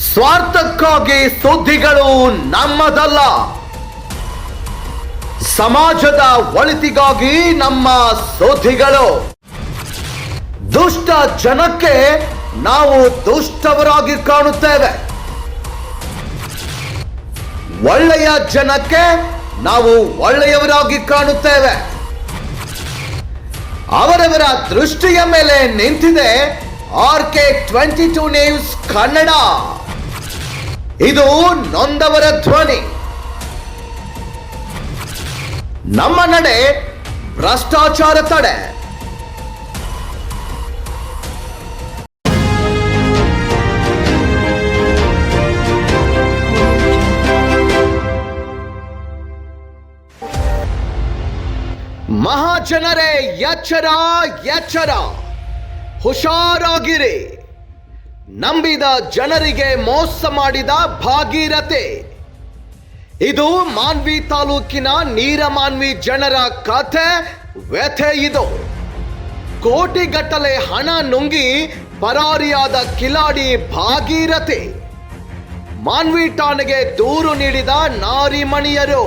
ಸ್ವಾರ್ಥಕ್ಕಾಗಿ ಸುದ್ದಿಗಳು ನಮ್ಮದಲ್ಲ. ಸಮಾಜದ ಒಳಿತಿಗಾಗಿ ನಮ್ಮ ಸುದ್ದಿಗಳು. ದುಷ್ಟ ಜನಕ್ಕೆ ನಾವು ದುಷ್ಟವರಾಗಿ ಕಾಣುತ್ತೇವೆ. ಒಳ್ಳೆಯ ಜನಕ್ಕೆ ನಾವು ಒಳ್ಳೆಯವರಾಗಿ ಕಾಣುತ್ತೇವೆ. ಅವರವರ ದೃಷ್ಟಿಯ ಮೇಲೆ ನಿಂತಿದೆ R K twenty two news Kannada. ಇದು ನೊಂದವರ ಧ್ವನಿ. ನಮ್ಮ ನಡೆ ಭ್ರಷ್ಟಾಚಾರ ತಡೆ. ಮಹಾಜನರೇ ಎಚ್ಚರ ಎಚ್ಚರ. ಹುಷಾರಾಗಿರಿ. ನಂಬಿದ ಜನರಿಗೆ ಮೋಸ ಮಾಡಿದ ಭಾಗೀರಥೆ. ಇದು ಮಾನ್ವಿ ತಾಲೂಕಿನ ನೀರಮಾನ್ವಿ ಜನರ ಕಥೆ, ವ್ಯಥೆ ಇದು. ಕೋಟಿಗಟ್ಟಲೆ ಹಣ ನುಂಗಿ ಪರಾರಿಯಾದ ಕಿಲಾಡಿ ಭಾಗೀರಥೆ. ಮಾನ್ವಿ ಠಾಣೆಗೆ ದೂರು ನೀಡಿದ ನಾರಿಮಣಿಯರು.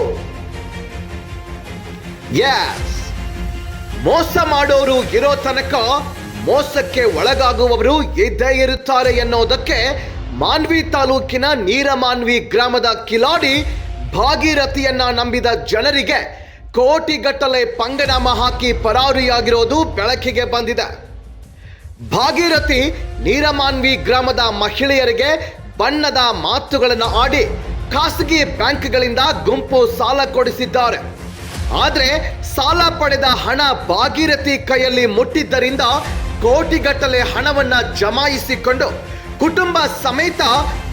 ಮೋಸ ಮಾಡೋರು ಇರೋ ತನಕ ಮೋಸಕ್ಕೆ ಒಳಗಾಗುವವರು ಇದ್ದೇ ಇರುತ್ತಾರೆ ಎನ್ನುವುದಕ್ಕೆ ಮಾನ್ವಿ ತಾಲೂಕಿನ ನೀರಮಾನ್ವಿ ಗ್ರಾಮದ ಕಿಲಾಡಿ ಭಾಗೀರಥಿಯನ್ನ ನಂಬಿದ ಜನರಿಗೆ ಕೋಟಿಗಟ್ಟಲೆ ಪಂಗನಾಮ ಹಾಕಿ ಪರಾರಿಯಾಗಿರೋದು ಬೆಳಕಿಗೆ ಬಂದಿದೆ. ಭಾಗೀರಥಿ ನೀರಮಾನ್ವಿ ಗ್ರಾಮದ ಮಹಿಳೆಯರಿಗೆ ಬಣ್ಣದ ಮಾತುಗಳನ್ನು ಆಡಿ ಖಾಸಗಿ ಬ್ಯಾಂಕ್ಗಳಿಂದ ಗುಂಪು ಸಾಲ ಕೊಡಿಸಿದ್ದಾರೆ. ಆದರೆ ಸಾಲ ಪಡೆದ ಹಣ ಭಾಗೀರಥಿ ಕೈಯಲ್ಲಿ ಮುಟ್ಟಿದ್ದರಿಂದ ಕೋಟಿಗಟ್ಟಲೆ ಹಣವನ್ನ ಜಮಾಯಿಸಿಕೊಂಡು ಕುಟುಂಬ ಸಮೇತ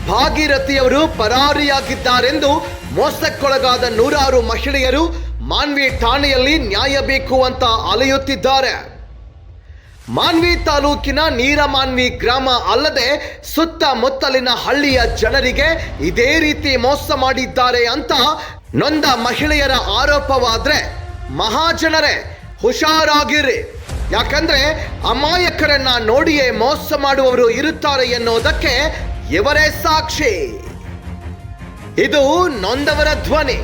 ಭಾಗೀರಥಿಯವರು ಪರಾರಿಯಾಗಿದ್ದಾರೆಂದು ಮೋಸಕ್ಕೊಳಗಾದ ನೂರಾರು ಮಹಿಳೆಯರು ಮಾನ್ವಿ ಠಾಣೆಯಲ್ಲಿ ನ್ಯಾಯ ಬೇಕು ಅಂತ ಅಲೆಯುತ್ತಿದ್ದಾರೆ. ಮಾನ್ವಿ ತಾಲೂಕಿನ ನೀರಮಾನ್ವಿ ಗ್ರಾಮ ಅಲ್ಲದೆ ಸುತ್ತಮುತ್ತಲಿನ ಹಳ್ಳಿಯ ಜನರಿಗೆ ಇದೇ ರೀತಿ ಮೋಸ ಮಾಡಿದ್ದಾರೆ ಅಂತ ನೊಂದ ಮಹಿಳೆಯರ ಆರೋಪವಾದ್ರೆ ಮಹಾಜನರೇ ಹುಷಾರಾಗಿರಿ. ಯಾಕಂದ್ರೆ ಅಮಾಯಕರನ್ನ ನೋಡಿಯೇ ಮೋಸ ಮಾಡುವವರು ಇರುತ್ತಾರೆ ಎನ್ನುವುದಕ್ಕೆ ಇವರೇ ಸಾಕ್ಷಿ. ಇದು ನೊಂದವರ ಧ್ವನಿ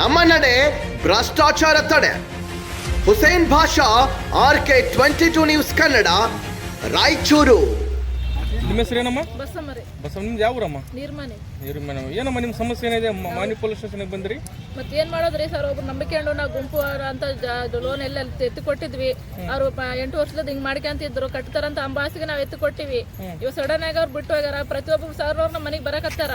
ನಮ್ಮ ನಡೆ ಭ್ರಷ್ಟಾಚಾರ ತಡೆ. Hussain Basha R K twenty two news Kannada Raichur. ನಿಮ್ಮ ಹೆಸರು ಏನಮ್ಮ? ಬಸ್ಸಮ್ಮ ರೀ. ಬಸ್ ನಿಮ್ದು ಯಾವ ಊರಮ್ಮ? ನೀರ್ಮನೆ. ನೀರು ಏನಮ್ಮ ನಿಮ್ಮ ಸಮಸ್ಯೆ ಏನಿದೆ? ಮಾನಿ ಪೊಲೀಸ್ ಸ್ಟೇಷನ್ಗೆ ಬಂದ್ರಿ? ಮತ್ತೆ ಏನ್ ಮಾಡೋದ್ರಿ ಸರ್? ಒಬ್ರು ನಂಬಿಕೆಂಡು ನಾವು ಗುಂಪು ಅವ್ರ ಅಂತ ಲೋನ್ ಎಲ್ಲ ಎತ್ತಿ ಕೊಟ್ಟಿದ್ವಿ ಅವ್ರು ಎಂಟು ವರ್ಷದ ಹಿಂಗ್ ಮಾಡ್ಕೊಂತಿದ್ರು ಕಟ್ತಾರಂತ ಅಂಬಾಸಿಗೆ ನಾವ್ ಎತ್ತಿ ಕೊಟ್ಟಿವಿ ಇವ್ ಸಡನ್ ಆಗಿ ಅವ್ರು ಬಿಟ್ಟು ಹೋಗ್ಯಾರ. ಪ್ರತಿಯೊಬ್ಬರು ಸರ್ ಅವ್ರ ನಮ್ಮ ಮನೆಗೆ ಬರಕತ್ತಾರ.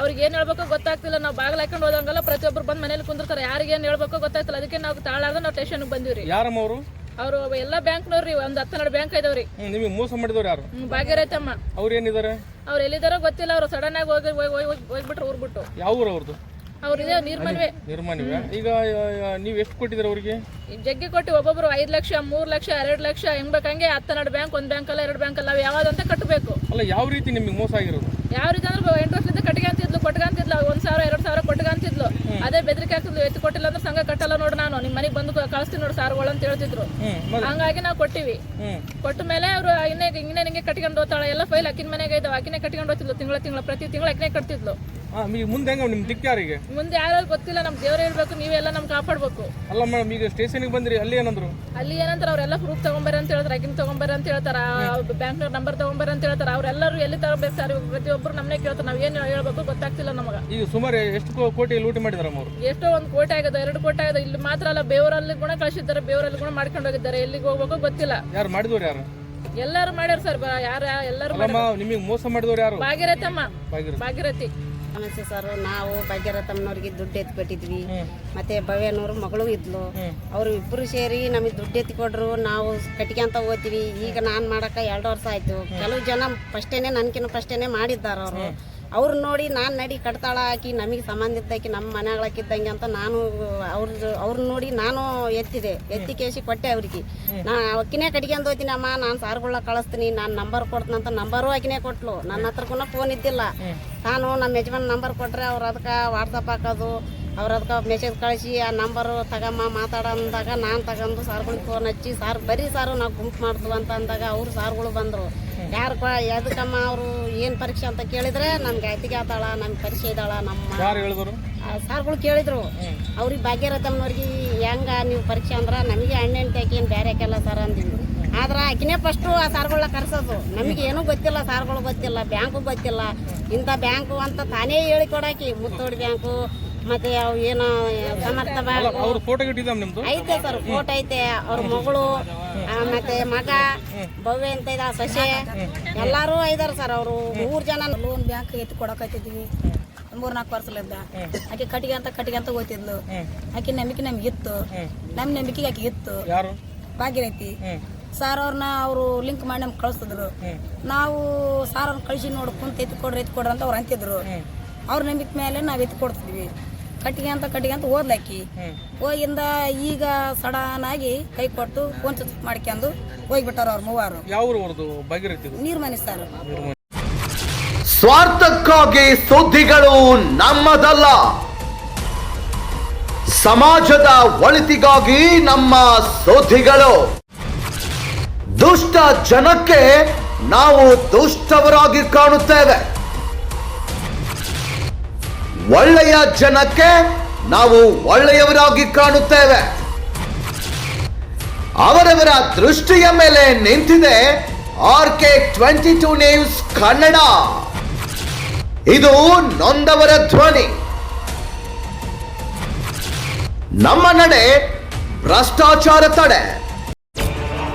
ಅವ್ರಿಗೆ ಏನ್ ಹೇಳ್ಬೇಕೋ ಗೊತ್ತಾಗ್ತಿಲ್ಲ. ನಾವ್ ಬಾಗ್ಲ ಹಾಕೊಂಡು ಹೋದಂಗಲ್ಲ ಪ್ರತಿಯೊಬ್ರು ಬಂದ್ ಮನೇಲಿ ಕುಂದಿರ್ತಾರೆ. ಯಾರಿಗೆ ಏನ್ ಹೇಳ್ಬೇಕೋ ಗೊತ್ತಾಗ್ತಿಲ್ಲ. ಅದಕ್ಕೆ ನಾವು ತಾಳಾರ್ದ ನಾವು ಸ್ಟೇಷನ್ ಬಂದಿವ್ರಿ. ಯಾರಮ್ಮವ್ರು ಅವರು? ಎಲ್ಲಾ ಬ್ಯಾಂಕ್ ನೋಡ್ರಿ ಒಂದ್ ಹತ್ತೆರಡು ಬ್ಯಾಂಕ್ ಇದಾವ್ರಿ. ನಿಮಗೆ ಮೋಸ ಮಾಡಿದವ್ರು ಯಾರು? ಭಾಗ್ಯರೈತಮ್ಮ. ಅವ್ರು ಏನಿದ್ದಾರೆ ಅವ್ರು ಎಲ್ಲಿದಾರೋ ಗೊತ್ತಿಲ್ಲ. ಅವ್ರು ಸಡನ್ ಆಗಿ ಹೋಗಿ ಹೋಗಿ- ಹೋಗಿ- ಹೋಗ್ಬಿಟ್ರು ಊರ್ಬಿಟ್ಟು ಯಾವ ಊರು ಅವ್ರದ್ದು ಈಗ ನೀವು ಎಷ್ಟು ಕೊಟ್ಟಿದ್ದೀರ ಅವ್ರಿಗೆ? ಜಗ್ಗಿ ಕೊಟ್ಟು ಒಬ್ಬೊಬ್ರು ಐದ್ ಲಕ್ಷ ಮೂರ್ ಲಕ್ಷ ಎರಡ್ ಲಕ್ಷ ಹೆಂಗ್ ಬೇಕಂಗೆ ಹತ್ತೆರಡು ಬ್ಯಾಂಕ್ ಒಂದ್ ಬ್ಯಾಂಕ್ ಅಲ್ಲ ಎರಡು ಬ್ಯಾಂಕ್ ಅಲ್ಲ ಅವು ಯಾವ್ದಂತ ಕಟ್ಟಬೇಕು ಅಲ್ಲ ಯಾವ ರೀತಿ ನಿಮಗೆ ಮೋಸ ಆಗಿರೋದು? ಯಾವ ರೀತಿ ಅಂದ್ರೆ ಎಂಟು ವರ್ಷದಿಂದ ಕಟ್ಕೊಂತಿದ್ಲು ಕೊಟ್ಕೊಂತಿದ್ಲು ಒಂದ್ ಸಾವಿರ ಎರಡ್ ಸಾವಿರ ಕೊಟ್ಕೊಂತಿದ್ಲು ಅದೇ ಬೆದರಿಕೆ ಹಾಕಿದ್ಲು ಎತ್ತು ಕೊಟ್ಟಿಲ್ಲ ಅಂದ್ರೆ ಸಂಘ ಕಟ್ಟಲ್ಲ ನೋಡು ನಾನು ನಿಮ್ ಮನೆಗೆ ಬಂದು ಕಳಿಸ್ತೀನಿ ನೋಡಿ ಸಾರುಗಳು ಅಂತ ಹೇಳ್ತಿದ್ರು. ಹಂಗಾಗಿ ನಾವು ಕೊಟ್ಟಿವಿ. ಕೊಟ್ಟ ಮೇಲೆ ಅವರು ಇನ್ನೇ ಇನ್ನೇ ನಿಂಗೆ ಕಟ್ಕೊಂಡು ಹೋಗ್ತಾಳೆ ಎಲ್ಲ ಫೈಲ್ ಅಕ್ಕಿನ ಮನೆಗೆ ಇದ್ದಾವೆ ಅಕ್ಕಿನೇ ಕಟ್ಕೊಂಡು ಹೋಗ್ತಿದ್ಲು ತಿಂಗಳ ತಿಂಗಳ ಪ್ರತಿ ತಿಂಗಳ ಅಕ್ಕಿನೇ ಕಟ್ತಿದ್ಲು. ಮುಂದೆ ಹೆಂಗ ನಿಮ್ಮ ದಿಕ್ಕ ಯಾರಿಗೆ? ಮುಂದೆ ಯಾರು ಗೊತ್ತಿಲ್ಲ ನಮ್ ದೇವ್ರೇ ಹೇಳ್ಬೇಕು ನೀವೆಲ್ಲ ನಮ್ ಕಾಪಾಡ್ಬೇಕು. ಅಲ್ಲ ಮೇಡಮ್ ಈಗ ಸ್ಟೇಷನ್ಗೆ ಬಂದ್ರಿ ಅಲ್ಲಿ ಏನಂದ್ರು? ಅಲ್ಲಿ ಏನಂತಾರೆ ಅವರೆಲ್ಲ ಪ್ರೂಫ್ ತಗೊಂಬರ ಅಂತ ಹೇಳ್ತಾರೆ ಅಗಿನ್ ತಗೊಂಬರ ಅಂತ ಹೇಳ್ತಾರ ಬ್ಯಾಂಕ್ ನಂಬರ್ ತಗೊಂಬರ ಅಂತ ಹೇಳ್ತಾರ ಅವ್ರೆಲ್ಲರೂ ಎಲ್ಲಿ ತಗೋಬೇಕು ಸರ್ ಪ್ರತಿಯೊಬ್ಬರು ನಮ್ನೇ ಕೇಳ್ತಾರೆ ನಾವ್ ಏನ್ ಹೇಳ್ಬೇಕು ಗೊತ್ತಾಗ್ತಿಲ್ಲ ನಮಗ. ಈಗ ಸುಮಾರು ಎಷ್ಟು ಕೋಟಿ ಲೂಟಿ ಮಾಡಿದಾರಮ್ಮ ಅವರು? ಎಷ್ಟೋ ಒಂದು ಕೋಟೆ ಆಗದ ಎರಡು ಕೋಟಿ ಆಗದ ಇಲ್ಲಿ ಮಾತ್ರ ಅಲ್ಲ ಬೇವರಲ್ಲಿ ಗುಣ ಕಳಿಸಿದ್ದಾರೆ ಬೇವರಲ್ಲಿ ಗುಣ ಮಾಡ್ಕೊಂಡು ಹೋಗಿದ್ದಾರೆ ಎಲ್ಲಿಗೆ ಹೋಗ್ಬೇಕು ಗೊತ್ತಿಲ್ಲ. ಯಾರು ಮಾಡಿದವ್ರು ಯಾರು? ಎಲ್ಲರೂ ಮಾಡ್ಯಾರ ಸರ್ ಯಾರ ಎಲ್ಲರೂ ಮಾಡ್ಯಾರ. ನಿಮಗೆ ಮೋಸ ಮಾಡಿದವ್ರು ಯಾರು? ಭಾಗಿರಥಮ್ಮ. ಭಾಗಿರಥಿ. ನಮಸ್ತೆ ಸರ್. ನಾವು ಭಾಗ್ಯರಥಮ್ಮನವ್ರಿಗೆ ದುಡ್ಡು ಎತ್ಕೊಟ್ಟಿದ್ವಿ. ಮತ್ತೆ ಭವ್ಯನವ್ರ ಮಗಳು ಇದ್ಲು. ಅವರು ಇಬ್ಬರು ಸೇರಿ ನಮಗೆ ದುಡ್ಡು ಎತ್ತಿ ನಾವು ನಾವು ಅಂತ ಹೋಗ್ತೀವಿ. ಈಗ ನಾನು ಮಾಡಕ್ಕೆ ಎರಡು ವರ್ಷ ಆಯ್ತು. ಕೆಲವು ಜನ ಫಸ್ಟೇನೆ ನನ್ಕಿನ ಫಸ್ಟೇನೆ ಮಾಡಿದ್ದಾರೆ ಅವರು. ಅವ್ರು ನೋಡಿ ನಾನು ನಡಿ ಕಟ್ತಾಳ ಹಾಕಿ ನಮಗೆ ಸಂಬಂಧ ಇದ್ದಾಕಿ ನಮ್ಮ ಮನೆಗಳಾಕಿದ್ದಂಗೆ ಅಂತ ನಾನು ಅವ್ರ ಅವ್ರನ್ನ ನೋಡಿ ನಾನು ಎತ್ತಿದೆ. ಎತ್ತಿ ಕೇಸಿ ಕೊಟ್ಟೆ ಅವ್ರಿಗೆ. ನಾ ಅಕ್ಕಿನೇ ಕಟ್ಕೊಂಡು ಹೋಗ್ತೀನಿ ಅಮ್ಮ ನಾನು ಸಾರ್ಗಳ ಕಳಿಸ್ತೀನಿ ನಾನು ನಂಬರ್ ಕೊಡ್ತೀನಿ ಅಂತ ನಂಬರು ಆಕಿನೇ ಕೊಟ್ಲು. ನನ್ನ ಹತ್ರ ಕೂಡ ಫೋನ್ ಇದ್ದಿಲ್ಲ ನಾನು ನಮ್ಮ ಯಜಮಾನ್ ನಂಬರ್ ಕೊಟ್ಟರೆ ಅವ್ರು ಅದಕ್ಕೆ ವಾಟ್ಸಪ್ ಹಾಕೋದು ಅವ್ರು ಅದಕ್ಕೆ ಮೆಸೇಜ್ ಕಳಿಸಿ ಆ ನಂಬರು ತಗಮ್ಮ ಮಾತಾಡ ಅಂದಾಗ ನಾನು ತಗೊಂಡು ಸಾರ್ಗಳಿಗೆ ಫೋನ್ ಹಚ್ಚಿ ಸಾರ್ ಬರೀ ಸಾರು ನಾವು ಗುಂಪು ಮಾಡ್ತು ಅಂತ ಅಂದಾಗ ಅವ್ರು ಸಾರ್ಗಳು ಬಂದರು. ಯಾರು ಎದಕ್ಕಮ್ಮ ಅವರು ಏನು ಪರೀಕ್ಷೆ ಅಂತ ಕೇಳಿದ್ರೆ ನಮ್ಗೆ ಅತಿಗೆ ಆತಾಳ ನಮ್ಗೆ ಪರೀಕ್ಷೆ ಇದ್ದಾಳ ನಮ್ಮ ಯಾರು ಹೇಳಿದ್ರು ಸಾರ್ಗಳು ಕೇಳಿದ್ರು. ಅವ್ರಿಗೆ ಭಾಗ್ಯರಥಮ್ನವ್ರಿಗೆ ಹೆಂಗ ನೀವು ಪರೀಕ್ಷೆ ಅಂದ್ರೆ ನಮಗೆ ಹಣ್ಣೆಣ್ಣೆ ಹಾಕಿ ಏನು ಬೇರೆ ಹಾಕಲ್ಲ ಸರ್ ಅಂದಿವಿ ಆದ್ರೆ ಆಕಿನೇ ಫಸ್ಟು ಆ ಸಾರ್ಗಳನ್ನ ಕರ್ಸೋದು. ನಮಗೆ ಏನೂ ಗೊತ್ತಿಲ್ಲ ಸಾರ್ಗಳು ಗೊತ್ತಿಲ್ಲ ಬ್ಯಾಂಕು ಗೊತ್ತಿಲ್ಲ. ಇಂಥ ಬ್ಯಾಂಕು ಅಂತ ತಾನೇ ಹೇಳಿ ಕೊಡಾಕಿ ಮುತ್ತೋಡಿ ಬ್ಯಾಂಕು ಮತ್ತೆ ಅವು ಏನೋ ಸಮರ್ಥ ಬ್ಯಾಂಕ್. ಐತೆ ಸರ್ ಫೋಟೋ ಐತೆ. ಅವ್ರ ಮಗಳು ಮತ್ತೆ ಮಗ ಭವ್ಯ ಅಂತ ಇದ ಸೊಸೆ. ಎಲ್ಲರೂ ಐದಾರ ಸರ್ ಅವರು. ಮೂರು ಜನ ಲೋನ್ ಬ್ಯಾಂಕ್ ಎತ್ತಿ ಕೊಡಕತ್ತಿದ್ವಿ. ಮೂರ್ ನಾಲ್ಕು ವರ್ಷಲಿದ್ದ ಆಕೆ ಕಟ್ಟಿಗೆ ಅಂತ ಕಟ್ಟಿಗೆ ಅಂತ ಹೋಗ್ತಿದ್ಲು. ಆಕೆ ನಂಬಿಕೆ ನಮ್ಗೆ ಇತ್ತು. ನಮ್ಮ ನಂಬಿಕೆಗೆ ಆಕೆ ಇತ್ತು. ಭಾಗ್ಯ ಹ್ಮ್. ಸಾರ್ ಅವ್ರನ್ನ ಅವರು ಲಿಂಕ್ ಮಾಡಿ ನಮ್ಗೆ ಕಳಿಸಿದ್ರು. ನಾವು ಸಾರ್ ಅವ್ರನ್ನ ಕಳಿಸಿ ನೋಡಿ ಕುಂತ ಎತ್ತಿ ಕೊಡ್ರಿ ಎತ್ತಿ ಕೊಡ್ರಿ ಅಂತ ಅವ್ರು ಅಂತಿದ್ರು. ಅವ್ರ ನಂಬಿಕೆ ಮೇಲೆ ನಾವು ಎತ್ತಿ ಕೊಡ್ತಿದ್ವಿ ಕಟ್ಟಿಗೆ ಅಂತ ಕಟ್ಟಿಗೆ ಅಂತ ಓದ್ಲಾಕಿ ಹೋಗಿಂದ ಈಗ ಸಡನ್ ಆಗಿ ಕೈ ಕೊಟ್ಟು ಫೋನ್ ಸ್ವಿಚ್ ಮಾಡ್ಕೊಂಡು ಹೋಗ್ಬಿಟ್ಟಾರ ಅವ್ರ ಮೂವರು. ನೀರ್ಮನಿ ಸರ್. ಸ್ವಾರ್ಥಕ್ಕಾಗಿ ಸುದ್ದಿಗಳು ನಮ್ಮದಲ್ಲ. ಸಮಾಜದ ಒಳಿತಿಗಾಗಿ ನಮ್ಮ ಸುದ್ದಿಗಳು. ದುಷ್ಟ ಜನಕ್ಕೆ ನಾವು ದುಷ್ಟವರಾಗಿ ಕಾಣುತ್ತೇವೆ. ಒಳ್ಳೆಯ ಜನಕ್ಕೆ ನಾವು ಒಳ್ಳೆಯವರಾಗಿ ಕಾಣುತ್ತೇವೆ. ಅವರವರ ದೃಷ್ಟಿಯ ಮೇಲೆ ನಿಂತಿದೆ R K twenty two news Kannada. ಇದು ನೊಂದವರ ಧ್ವನಿ. ನಮ್ಮ ನಡೆ ಭ್ರಷ್ಟಾಚಾರ ತಡೆ.